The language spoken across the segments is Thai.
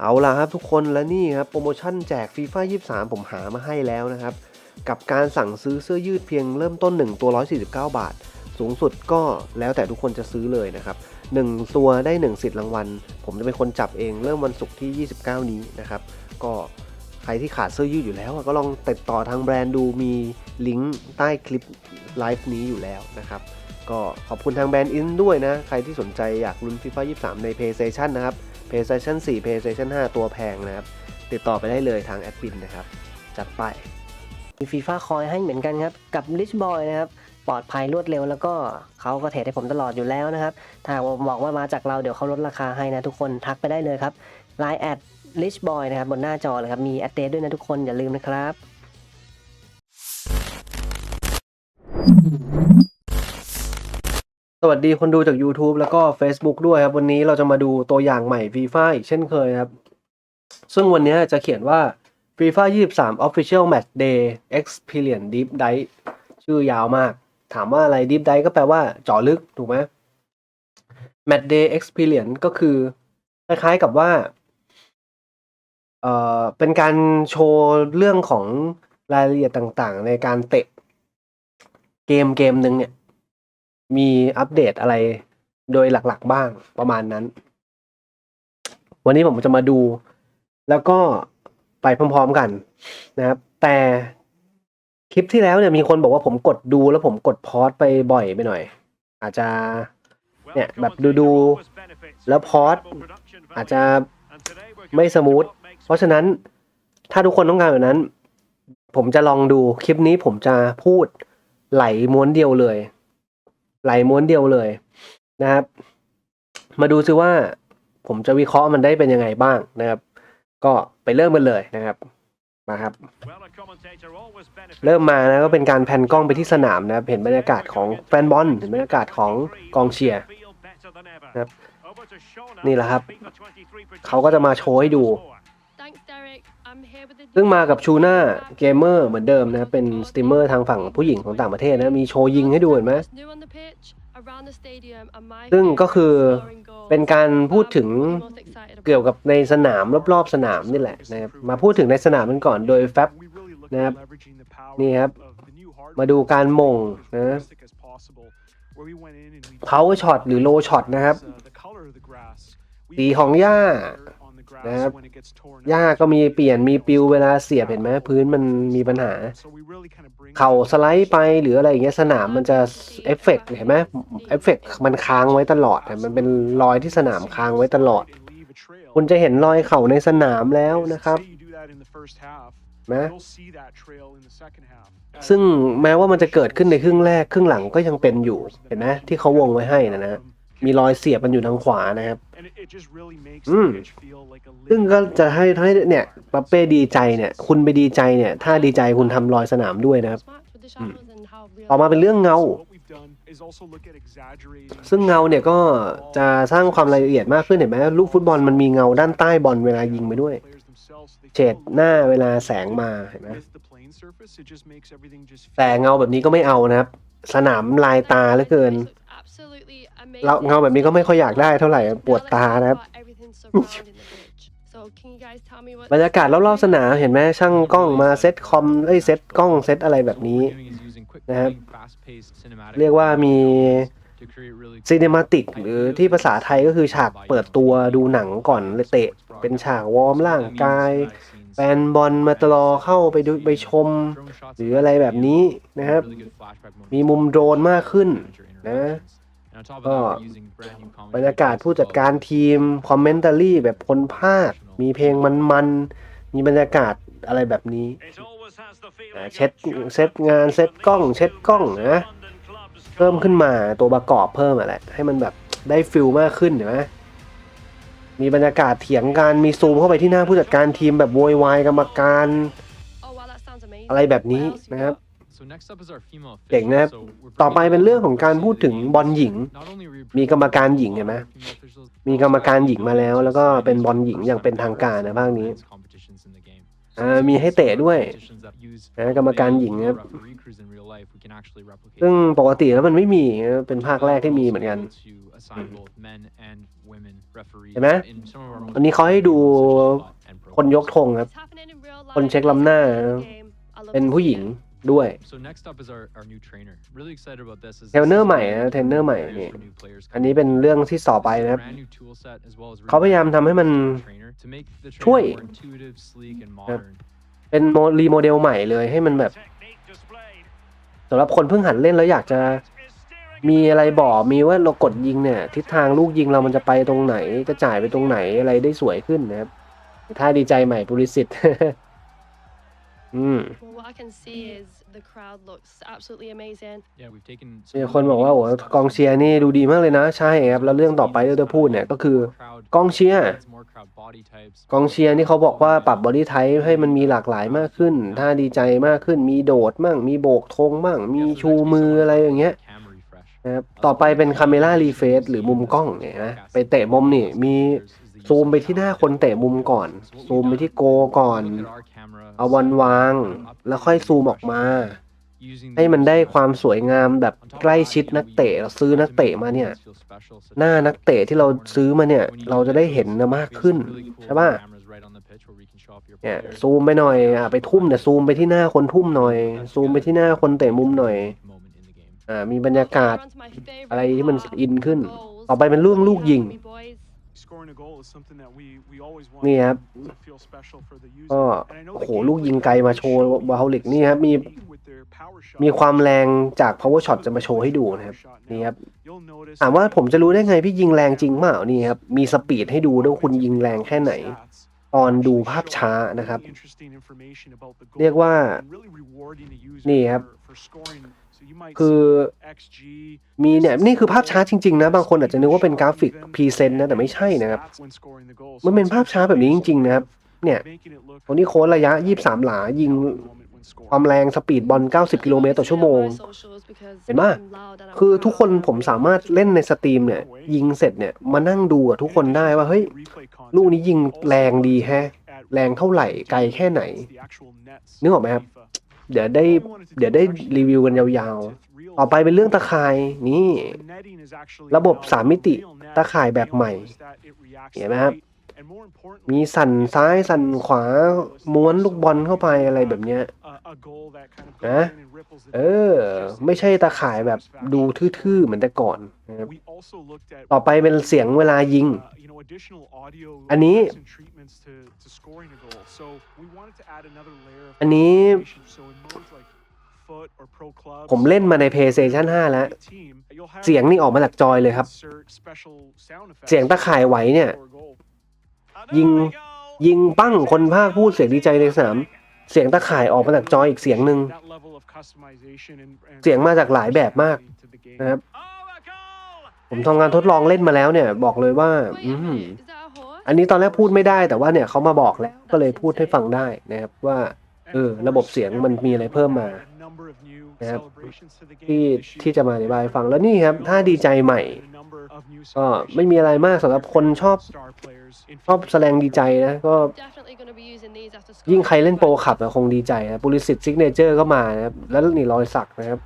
เอาล่ะครับทุกคนและนี่ครับโปรโมชั่นแจกฟีฟ่า23 ผมหามาให้แล้วนะครับ กับการสั่งซื้อเสื้อยืดเพียงเริ่มต้น 1 ตัว 149 บาท สูงสุดก็แล้วแต่ทุกคนจะซื้อเลยนะครับ1ตัวได้ 1 สิทธิ์รางวัล ผมจะเป็นคนจับเองเริ่มวันศุกร์ที่ 29 นี้นะครับ ก็ใครที่ขาดเสื้อยืดอยู่แล้วก็ลองติดต่อทางแบรนด์ดูมีลิงก์ใต้คลิปไลฟ์นี้อยู่แล้วนะครับ ก็ขอบคุณทางแบรนด์อินด้วยนะ ใครที่สนใจอยากลุ้นฟีฟ่า23 ใน PlayStation นะครับ PlayStation 4 PlayStation 5 ตัวแพงนะครับ ติดต่อไปได้เลยทางแอดมินนะครับ จัดไป มีฟีฟ่าคอยให้เหมือนกันครับ กับ Rich Boy นะครับปลอดภัยรวดเร็วแล้วก็เขาก็เทรดให้ผมตลอดอยู่แล้วนะครับ ถ้าผมบอกว่ามาจากเราเดี๋ยวเขาลดราคาให้นะทุกคนทักไปได้เลยครับ Line แอด Rich Boy นะครับบนหน้าจอเลยครับ มีแอดเดด้วยนะทุกคนอย่าลืมนะครับ สวัสดีคนดูจาก YouTube แล้วก็ Facebook ด้วยครับ วันนี้เราจะมาดูตัวอย่างใหม่ FIFA อีกเช่นเคยครับ ซึ่งวันนี้จะเขียนว่า FIFA 23 Official Match Day Experience Deep Dive ชื่อยาวมาก ถามว่าอะไร Deep Dive ก็แปลว่าเจาะลึก ถูกไหม Match Day Experience ก็คือ คล้ายๆกับว่าเอ่อเป็นการโชว์เรื่องของรายละเอียดต่างๆ ในการเตะเกมเกมหนึ่งเนี่ย มีอัปเดตอะไรโดยหลักๆบ้างประมาณนั้น วันนี้ผมจะมาดู แล้วก็ไปพร้อมๆกันนะครับ แต่คลิปที่แล้วเนี่ยมีคนบอกว่าผมกดดูแล้วผมกดพอสไปบ่อยไปหน่อย อาจจะเนี่ยแบบดูดูๆแล้วพอสอาจจะไม่สมูทเพราะฉะนั้นถ้าทุกคนต้องการแบบนั้น ผมจะลองดูคลิปนี้ผมจะพูดไหลม้วนเดียวเลย ไหลม้วนเดียวเลยนะครับ มาดูซิว่า ผมจะวิเคราะห์มันได้เป็นยังไงบ้างนะครับ ก็ไปเริ่มกันเลยนะครับมาครับ เริ่มมานะก็เป็นการแพนกล้องไปที่สนามนะครับ เห็นบรรยากาศของแฟนบอลเห็นบรรยากาศของกองเชียร์นะครับนี่แหละครับ เขาก็จะมาโชว์ให้ดู ซึ่งมากับชูน่าเกมเมอร์เหมือนเดิมนะครับเป็นสตรีมเมอร์ทางฝั่งผู้หญิงของต่างประเทศนะ มีโชว์ยิงให้ดูเห็นไหมซึ่งก็คือเป็นการพูดถึงเกี่ยวกับในสนามรอบๆสนามนี่แหละนะครับมาพูดถึงในสนามกันก่อนโดยแฟบนะครับนี่ครับ มาดูการมงนะนะ power shot หรือ low shot นะครับสีของหญ้า นะนะคครัรับบหหญ้าญ้าก็มีเปลี่ยนมีปิวเวลาเสียบเห็นไหมพื้นมันมีปัญหา เข่าสไลด์ไปหรืออะไรอย่างเงี้ยสนามมันจะเอฟเฟกต์เห็นไหมเอฟเฟกต์มันค้างไว้ตลอดอะมันเป็นรอยที่สนามค้างไว้ตลอด คุณจะเห็นรอยเข่าในสนามแล้วนะครับนะซึ่งแม้ว่ามันจะเกิดขึ้นในครึ่งแรกครึ่งหลังก็ยังเป็นอยู่เห็นไหมที่เขาวงไว้ให้นะนะ มีรอยเสียบมันอยู่ทางขวานะครับ อืมซึ่งก็จะให้ให้เนี่ยปาเป้ดีใจเนี่ย คุณไปดีใจเนี่ย ถ้าดีใจคุณทำรอยสนามด้วยนะครับอืมต่อมาเป็นเรื่องเงา ซึ่งเงาเนี่ยก็จะสร้างความรายละเอียดมากขึ้นเห็นไหมลูกฟุตบอลมันมีเงาด้านใต้บอลเวลายิงไปด้วย เฉดหน้าเวลาแสงมาเห็นไหมแต่เงาแบบนี้ก็ไม่เอานะครับ สนามลายตาเหลือเกิน เราเงาแบบนี้ก็ไม่ค่อยอยากได้เท่าไหร่ปวดตานะครับบบรรรรยายากาศรอบๆสนามเห็นไหมช่างกล้องมาเซตคอมเอ้ยเซตกล้องเซตอะไรแบบนี้นะครับ เรียกว่ามีซีเนมาติกหรือที่ภาษาไทยก็คือฉากเปิดตัวดูหนังก่อนเลยเตะ เป็นฉากวอร์มร่างกายแฟนบอลมาตรอเข้าไปดูไปชม หรืออะไรแบบนี้นะครับ มีมุมโดรนมากขึ้นนะก็บรรยายาศผู้จัดการทีม คอมเมนต์รี่แบบคนภาค มีเพลงมันๆ มีบรรยากาศอะไรแบบนี้เช็เช็ดเซตงานเซ็ตกล้อง เช็ดกล้องนะ เพิ่มขึ้นมาตัวประกอบเพิ่มอะไรให้มันแบบได้ฟิลมากขึ้นเห็นไหม มีบรรยากาศเถียงกันมีซูมเข้าไปที่หน้าผู้จัดการทีมแบบโวยวายกรรมการ อะไรแบบนี้นะครับเก่งนะครับ ต่ต่ออไปไปเป็เป็นนเรื่เรื่อองงขขอองงกาการรพูพูดดถึถึงงบบออลลหหญิญิงงมีกรรมการหญิงเห็นไหมมีกรรมการหญิงมาแล้ว แล้วก็เป็นบอลหญิงอย่างเป็นทางการนะภาคนี้อ่ามีให้เตะด้วย competitions that use นะกรรมการหญิงครับ referee crews in real life, we can actually replicate ซึ่งปกติแล้วมันไม่มีนะเป็นภาคแรกที่มีเหมือนกัน to assign both men and women referees เห็นไหม in some of our most อันนี้เขาให้ดู and pro คนยกธงครับ คนเช็คลำหน้า เป็นผู้หญิงด้วย So next up is our, our new trainer. Really excited about this. As เทรนเนอร์ this is ใหม่ a นะเทรนเนอร์ใหม่ area นี่ for new players อันนี้เป็นเรื่องที่ต่อไป This is a นะครับ brand new tool set as well as เขาพยายามทำให้มัน trainer to make the ช่วย trainer more intuitive, sleek, and modern. เป็นโมรีโมเดลใหม่เลยให้มันแบบ Technique displayed. สำหรับคนเพิ่งหัดเล่นแล้วอยากจะ Is steering มีอะไรบอกมีว่าเรากดยิงเนี่ย ทิศทางลูกยิงเรามันจะไปตรงไหน จะจ่ายไปตรงไหนอะไรได้สวยขึ้นนะครับถ้าดีใจใหม่บริสิทธิ์อืม Well, what I can see is the crowd looks absolutely amazing. Yeah, we've taken มีคนบอกว่าโอ้โหกองเชียร์นี่ดูดีมากเลยนะ ใช่ครับแล้วเรื่องต่อไปที่จะพูดเนี่ยก็คือกองเชียร์ more crowd body types. กองเชียร์นี่เขาบอกว่าปรับบอดี้ไทป์ให้มันมีหลากหลายมากขึ้น ถ้าดีใจมากขึ้นมีโดดมั่ง มีโบกธงมั่ง มีชูมืออะไรอย่างเงี้ย Camera refresh. นะครับต่อไปเป็นคาเมล่ารีเฟซหรือมุมกล้องเนี่ยนะไปเตะมุมนี่มีซูมไปที่หน้าคนเตะมุมก่อน ซูมไปที่โกก่อน เอาบอลวาง แล้วค่อยซูมออกมา ให้มันได้ความสวยงามแบบใกล้ชิดนักเตะเราซื้อนักเตะมาเนี่ย หน้านักเตะที่เราซื้อมาเนี่ย เราจะได้เห็นนะมากขึ้นใช่ป่ะเนี่ยซูมไปหน่อยอะไปทุ่มเนี่ยซูมไปที่หน้าคนทุ่มหน่อย ซูมไปที่หน้าคนเตะมุมหน่อย อ่ามีบรรยากาศ We're on to my favorite อะไรที่มัน part, อินขึ้น goals. ต่อไปเป็นเรื่องลูกยิง Me boys. Scoring a goal is something that we we always want นี่ครับ to feel special for the user. ก็ And I know โอ้ the โห game ลูกยิงไกลมาโชว์บาฮาลิกนี่ครับมี with their power shot มีความแรงจาก power shot จะมาโชว์ให้ดูนะครับนี่ครับ You'll notice ถามว่าผมจะรู้ได้ไงพี่ยิงแรงจริงเปล่านี่ครับมีสปีดให้ดูด้วยว่าคุณยิงแรงแค่ไหน ตอนดูภาพช้านะครับ เรียกว่า นี่ครับ คือมีเนี่ยนี่คือภาพช้าจริง ๆ นะ บางคนอาจจะนึกว่าเป็นกราฟิกพรีเซนต์นะ แต่ไม่ใช่นะครับ มันเป็นภาพช้าแบบนี้จริง ๆ นะครับ เนี่ยตรงนี้โค้ดระยะ 23 หลายิง ความแรงสปีดบอล 90 กิโลเมตรต่อชั่วโมง เห็นปะคือทุกคนผมสามารถเล่นในสตรีมเนี่ย ยิงเสร็จเนี่ย มานั่งดูทุกคนได้ว่า เฮ้ย ลูกนี้ยิงแรงดีแฮะ แรงเท่าไหร่ไกลแค่ไหน นึกออกไหมครับ เดี๋ยวได้เดี๋ยวได้รีวิวกันยาวๆ ต่อไปเป็นเรื่องตะข่ายนี่ ระบบสามมิติตะข่ายแบบใหม่ เห็นไหมครับมีสั่นซ้ายสั่นขวาม้วนลูกบอลเข้าไปอะไรแบบเนี้ย นะเออ ไม่ใช่ตะข่ายแบบดูทื่อๆเหมือนแต่ก่อนนะครับต่อไปเป็นเสียงเวลายิง อันนี้ อันนี้ ผมเล่นมาใน PlayStation 5 แล้ว เสียงนี่ออกมาจากจอยเลยครับ เสียงตะข่ายไหวเนี่ย ยิงยิงปั้งคนภาคพูดเสียงดีใจในสนาม เสียงตะข่ายออกมาจากจอยอีกเสียงหนึ่งเสียงมาจากหลายแบบมากนะครับผมทำงานทดลองเล่นมาแล้วเนี่ย บอกเลยว่า Wait, อืม is that a horse? อันนี้ตอนแรกพูดไม่ได้แต่ว่าเนี่ยเขามาบอกแล้วก็เลยพูดให้ฟังได้นะครับว่าเออระบบเสียงมันมีอะไรเพิ่มมา นะครับที่ที่จะมาอธิบายให้ฟังแล้วนี่ครับถ้าดีใจใหม่ ก็ไม่มีอะไรมากสำหรับคนชอบชอบแสดงดีใจนะก็ Definitely gonna be using these after school. ยิ่งใครเล่นโปรขับอะคงดีใจนะบุริสิตซิกเนเจอร์ก็มานะครับแล้วนี่รอยสักนะครับ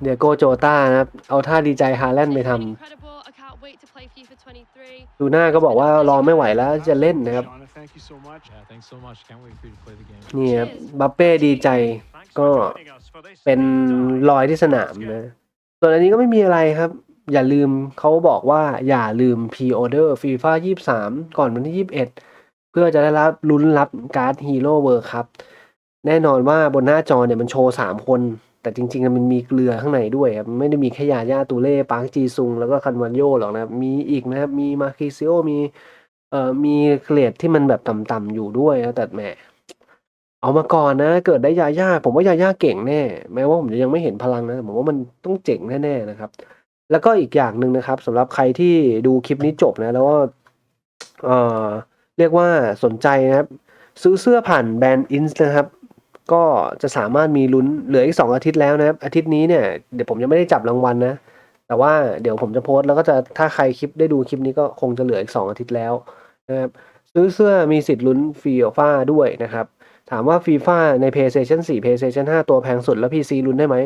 เดียโกโจต้านะครับเอาท่าดีใจฮาแลนด์ไปทำ ดูหน้าก็บอกว่ารอไม่ไหวแล้วจะเล่นนะครับ Yeah, thanks so much. Can't wait for you to play the game. นี่ครับบัปเป้ดีใจก็เป็นรอยที่สนามนะ ส่วนอันนี้ก็ไม่มีอะไรครับ อย่าลืมเขาบอกว่าอย่าลืมพ r ีออเดอร์ฟีฟ่า23 ก่อนวันที่ 21 เพื่อจะได้รับลุ้นรับการ์ดฮีโร่เวิร์ครับ แน่นอนว่าบนหน้าจอเนี่ยมันโชว์ 3 คน แต่จริงๆมันมีเกลือข้างในด้วยครับไม่ได้มีแค่ยาย่าตูเล่ปาร์คจีซุง แล้วก็คันวันโยหรอกนะมีอีกนะครับ มีมาคิซิโอมีเอ่อมีเกรดที่มันแบบต่ำๆอยู่ด้วยนะแต่แหมเอามาก่อนนะ เกิดได้ยาย่า ผมว่ายาย่าเก่งแน่แม้ว่าผมจะยังไม่เห็นพลังนะแต่ผมว่ามันต้องเจ๋งแน่ๆนะครับ แล้วก็อีกอย่างหนึ่งนะครับสำหรับใครที่ดูคลิปนี้จบนะ แล้วก็เอ่อเรียกว่าสนใจนะครับ ซื้อเสื้อผ่านแบรนด์อินส์นะครับ ก็จะสามารถมีลุ้นเหลืออีกสองอาทิตย์แล้วนะครับ อาทิตย์นี้เนี่ยเดี๋ยวผมยังไม่ได้จับรางวัลนะ แต่ว่าเดี๋ยวผมจะโพสต์แล้วก็จะถ้าใครคลิปได้ดูคลิปนี้ก็คงจะเหลืออีกสองอาทิตย์แล้วนะครับซื้อเสื้อมีสิทธิ์ลุ้นฟีฟ่าด้วยนะครับ ถามว่าฟีฟ่าใน PlayStation 4 PlayStation 5 ตัวแพงสุดแล้ว PC ลุ้นได้ไหม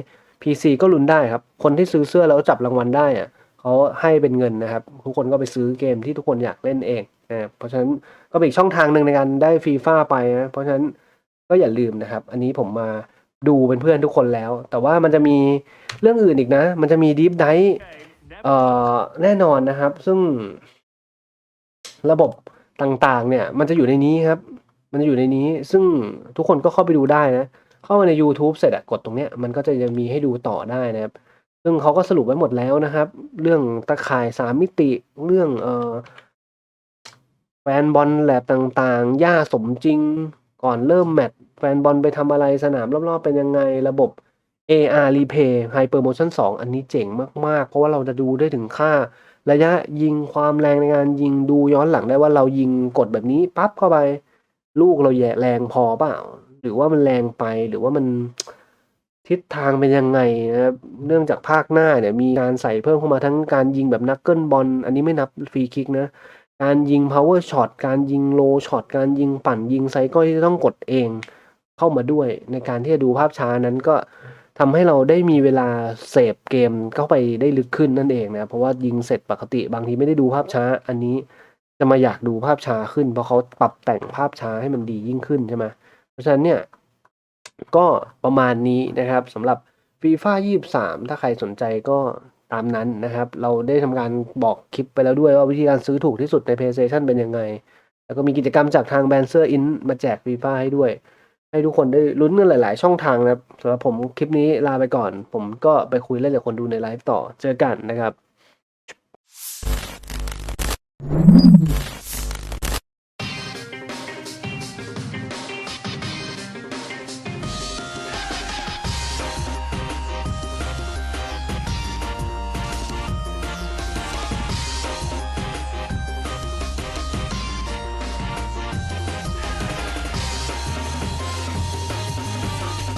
PC ก็ลุ้นได้ครับ คนที่ซื้อเสื้อแล้วจับรางวัลได้อะเขาให้เป็นเงินนะครับ ทุกคนก็ไปซื้อเกมที่ทุกคนอยากเล่นเองนะเพราะฉะนั้นก็เป็นอีกช่องทางหนึ่งในการได้ฟีฟ่าไปนะเพราะฉะนั้น ก็อย่าลืมนะครับ อันนี้ผมมาดูเป็นเพื่อนทุกคนแล้ว แต่ว่ามันจะมีเรื่องอื่นอีกนะ มันจะมีดีฟได Okay, เอ่อแน่นอนนะครับ ซึ่งระบบต่างๆ เนี่ย มันจะอยู่ในนี้ครับ มันจะอยู่ในนี้ ซึ่งทุกคนก็เข้าไปดูได้นะ เข้ามาใน YouTube เสร็จอะกดตรงเนี้ย มันก็จะยังมีให้ดูต่อได้นะครับ ซึ่งเขาก็สรุปไว้หมดแล้วนะครับ เรื่องตะข่ายสามมิติ เรื่องเอ่อแฟนบอลแลบต่างๆ ย่าสมจริง ก่อนเริ่มแมตช์แฟนบอลไปทำอะไรสนามรอบๆเป็นยังไงระบบ AR Replay Hyper Motion 2 อันนี้เจ๋งมากๆ เพราะว่าเราจะดูได้ถึงค่า ระยะยิงความแรงในการยิงดูย้อนหลังได้ว่าเรายิงกดแบบนี้ปั๊บเข้าไป ลูกเราแย่แรงพอเปล่า หรือว่ามันแรงไปหรือว่ามันทิศทางเป็นยังไงนะครับเนื่องจากภาคหน้าเนี่ยมีการใส่เพิ่มเข้ามาทั้งการยิงแบบนักเกิลบอลอันนี้ไม่นับฟรีคิกนะ การยิง power shot การยิง low shot การยิงปั่นยิงไซก้ที่ต้องกดเองเข้ามาด้วยในการที่จะดูภาพช้านั้นก็ทำให้เราได้มีเวลาเสพเกมเข้าไปได้ลึกขึ้นนั่นเองนะ เพราะว่ายิงเสร็จปกติบางทีไม่ได้ดูภาพช้า อันนี้จะมาอยากดูภาพช้าขึ้น เพราะเขาปรับแต่งภาพช้าให้มันดียิ่งขึ้นใช่ไหมเพราะฉะนั้นเนี่ยก็ประมาณนี้นะครับสำหรับฟีฟ่า23ถ้าใครสนใจก็ ตามนั้นนะครับ เราได้ทำการบอกคลิปไปแล้วด้วยว่าวิธีการซื้อถูกที่สุดใน PlayStation เป็นยังไง แล้วก็มีกิจกรรมจากทางแบรนด์เสื้ออินมาแจกฟีฟ่าให้ด้วย ให้ทุกคนได้ลุ้นกันหลาย ๆ ช่องทางนะครับสำหรับผมคลิปนี้ลาไปก่อน ผมก็ไปคุยเล่นกับคนดูในไลฟ์ต่อเจอกันนะครับ